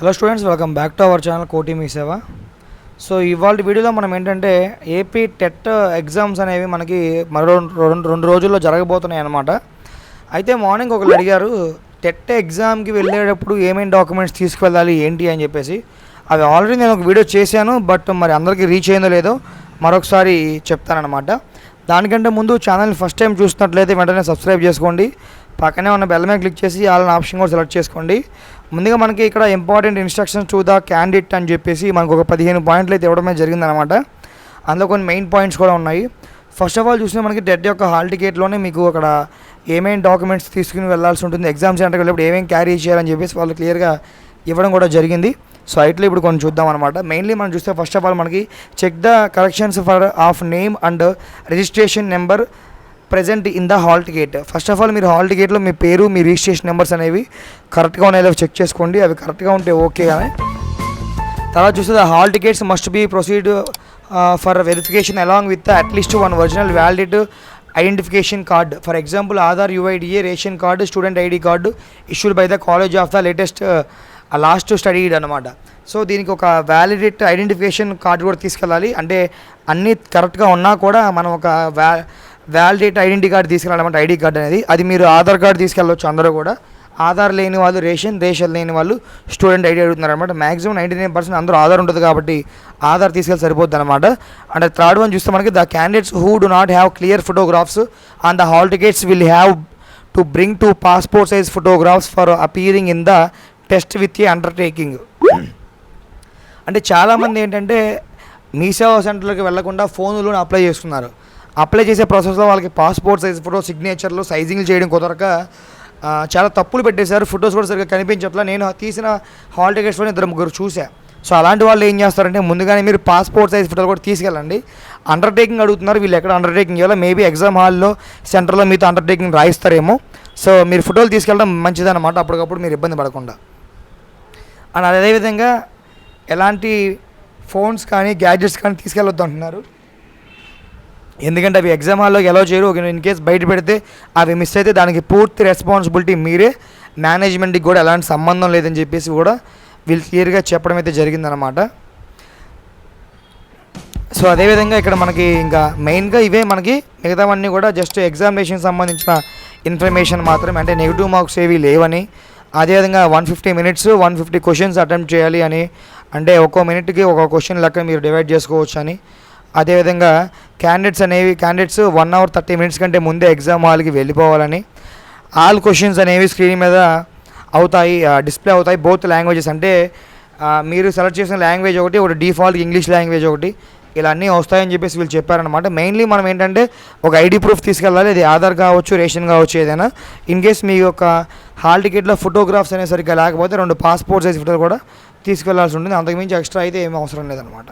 Hello students welcome back to our channel కోటి మీ సేవ సో ఇవాళ వీడియోలో మనం ఏంటంటే ఏపీ టెట్ ఎగ్జామ్స్ అనేవి మనకి మరో రెండు రెండు రోజుల్లో జరగబోతున్నాయి అనమాట అయితే మార్నింగ్ ఒకరు అడిగారు టెట్ ఎగ్జామ్కి వెళ్ళేటప్పుడు ఏమేమి డాక్యుమెంట్స్ తీసుకువెళ్ళాలి ఏంటి అని చెప్పేసి. అవి ఆల్రెడీ నేను ఒక వీడియో చేశాను బట్ మరి అందరికీ రీచ్ అయిందో లేదో మరొకసారి చెప్తానమాట దానికంటే ముందు ఛానల్ ఫస్ట్ టైం చూసినట్లయితే వెంటనే సబ్స్క్రైబ్ చేసుకోండి. పక్కనే ఉన్న బెల్ మీద క్లిక్ చేసి వాళ్ళని ఆప్షన్ కూడా సెలెక్ట్ చేసుకోండి. ముందుగా మనకి ఇక్కడ important instructions to the candidate అని చెప్పేసి మనకు ఒక పదిహేను పాయింట్లు అయితే ఇవ్వడమే జరిగిందనమాట అందులో కొన్ని మెయిన్ పాయింట్స్ కూడా ఉన్నాయి. ఫస్ట్ ఆఫ్ ఆల్ చూస్తే మనకి డెడ్ యొక్క హాల్ టికెట్లోనే మీకు అక్కడ ఏమేమి డాక్యుమెంట్స్ తీసుకుని వెళ్ళాల్సి ఉంటుంది ఎగ్జామ్ సెంటర్కి వెళ్ళినప్పుడు ఏమేమి క్యారీ చేయాలని చెప్పేసి వాళ్ళు క్లియర్గా ఇవ్వడం కూడా జరిగింది. సో ఐట్లో ఇప్పుడు కొంచెం చూద్దాం అనమాట మెయిన్లీ మనం చూస్తే ఫస్ట్ ఆఫ్ ఆల్ మనకి check the corrections for of name and registration number present in the hall ticket first of all మీరు హాల్ టికెట్లో మీ పేరు మీ రిజిస్ట్రేషన్ నెంబర్స్ అనేవి కరెక్ట్గా ఉన్నాయో చెక్ చేసుకోండి. అవి కరెక్ట్గా ఉంటే ఓకే అని తర్వాత చూస్తే the hall tickets must be proceed for verification along with at least one original valid identification card for example Aadhaar UIDA ration card student ID card issued by the college of the latest last studied అనమాట so దీనికి ఒక validate identification card కూడా తీసుకెళ్ళాలి. అంటే అన్నీ కరెక్ట్గా ఉన్నా కూడా మనం ఒక వ్యా వ్యాలిడేట్ ఐడెంటిటీ కార్డు తీసుకెళ్ళాలన్నమాట ఐడి కార్డు అనేది. అది మీరు ఆధార్ కార్డు తీసుకెళ్ళవచ్చు అందరూ కూడా. ఆధార్ లేని వాళ్ళు రేషన్ రేషన్ లేని వాళ్ళు స్టూడెంట్ ఐడి అడుగుతున్నారు అనమాట మాక్సిమం నైంటీ నైన్ పర్సెంట్ అందరూ ఆధార్ ఉంటుంది కాబట్టి ఆధార్ తీసుకెళ్ళి సరిపోద్ది అనమాట అండ్ థర్డ్ వన్ చూస్తే మనకి the candidates who do not have clear photographs and the hall tickets will have to bring two passport size photographs for appearing in the test with a undertaking అంటే చాలామంది ఏంటంటే మీ సేవా సెంటర్లకు వెళ్ళకుండా ఫోన్లోనే apply చేస్తున్నారు అప్లై చేసే ప్రాసెస్లో వాళ్ళకి పాస్పోర్ట్ సైజ్ ఫోటో సిగ్నేచర్లు సైజింగ్ చేయడం కుదరక చాలా తప్పులు పెట్టేశారు. ఫొటోస్ కూడా సరిగ్గా కనిపించట్లా. నేను తీసిన హాల్ టికెట్స్లో ఇద్దరు ముగ్గురు చూసా సో అలాంటి వాళ్ళు ఏం చేస్తారంటే ముందుగానే మీరు పాస్పోర్ట్ సైజ్ ఫోటోలు కూడా తీసుకెళ్ళండి. అండర్టేకింగ్ అడుగుతున్నారు. వీళ్ళు ఎక్కడ అండర్టేకింగ్ చేయాలో మేబీ ఎగ్జామ్ హాల్లో సెంటర్లో మీతో అండర్టేకింగ్ రాయిస్తారేమో. సో మీరు ఫోటోలు తీసుకెళ్ళడం మంచిదన్నమాట. అప్పటికప్పుడు మీరు ఇబ్బంది పడకుండా. అండ్ అదేవిధంగా ఎలాంటి ఫోన్స్ కానీ గ్యాడ్జెట్స్ కానీ తీసుకెళ్ళొద్దు అంటున్నారు ఎందుకంటే అవి ఎగ్జామ్ హాల్లో ఎలా చేయరు. ఒక ఇన్ కేస్ బయట పెడితే అవి మిస్ అయితే దానికి పూర్తి రెస్పాన్సిబిలిటీ మీరే. మేనేజ్మెంట్కి కూడా ఎలాంటి సంబంధం లేదని చెప్పేసి కూడా వీళ్ళు క్లియర్గా చెప్పడం అయితే జరిగిందనమాట సో అదేవిధంగా ఇక్కడ మనకి ఇంకా మెయిన్గా ఇవే మనకి మిగతావన్నీ కూడా జస్ట్ ఎగ్జామినేషన్ సంబంధించిన ఇన్ఫర్మేషన్ మాత్రమే. అంటే నెగిటివ్ మార్క్స్ ఏవి లేవని. అదేవిధంగా one fifty minutes one fifty questions attempt చేయాలి అని. అంటే ఒక్కో మినిట్కి ఒక క్వశ్చన్ లెక్క మీరు డివైడ్ చేసుకోవచ్చు అని. అదేవిధంగా క్యాండిడేట్స్ అనేవి candidates one hour thirty minutes కంటే ముందే ఎగ్జామ్ హాల్కి వెళ్ళిపోవాలని ఆల్ క్వశ్చన్స్ అనేవి స్క్రీన్ మీద అవుతాయి డిస్ప్లే అవుతాయి బోత్ లాంగ్వేజెస్ అంటే మీరు సెలెక్ట్ చేసిన లాంగ్వేజ్ ఒకటి ఒకటి డిఫాల్ట్ ఇంగ్లీష్ లాంగ్వేజ్ ఒకటి ఇలా అన్నీ వస్తాయని చెప్పేసి వీళ్ళు చెప్పారనమాట మెయిన్లీ మనం ఏంటంటే ఒక ఐడి ప్రూఫ్ తీసుకెళ్ళాలి అది ఆధార్ కావచ్చు రేషన్ కావచ్చు ఏదైనా. ఇన్ కేస్ మీ యొక్క హాల్ టికెట్లో ఫోటోగ్రాఫ్స్ అనేసరికి లేకపోతే రెండు పాస్పోర్ట్ సైజ్ ఫోటోలు కూడా తీసుకెళ్ళాల్సి ఉంటుంది. అంతకుమించి ఎక్స్ట్రా అయితే ఏమీ అవసరం లేదనమాట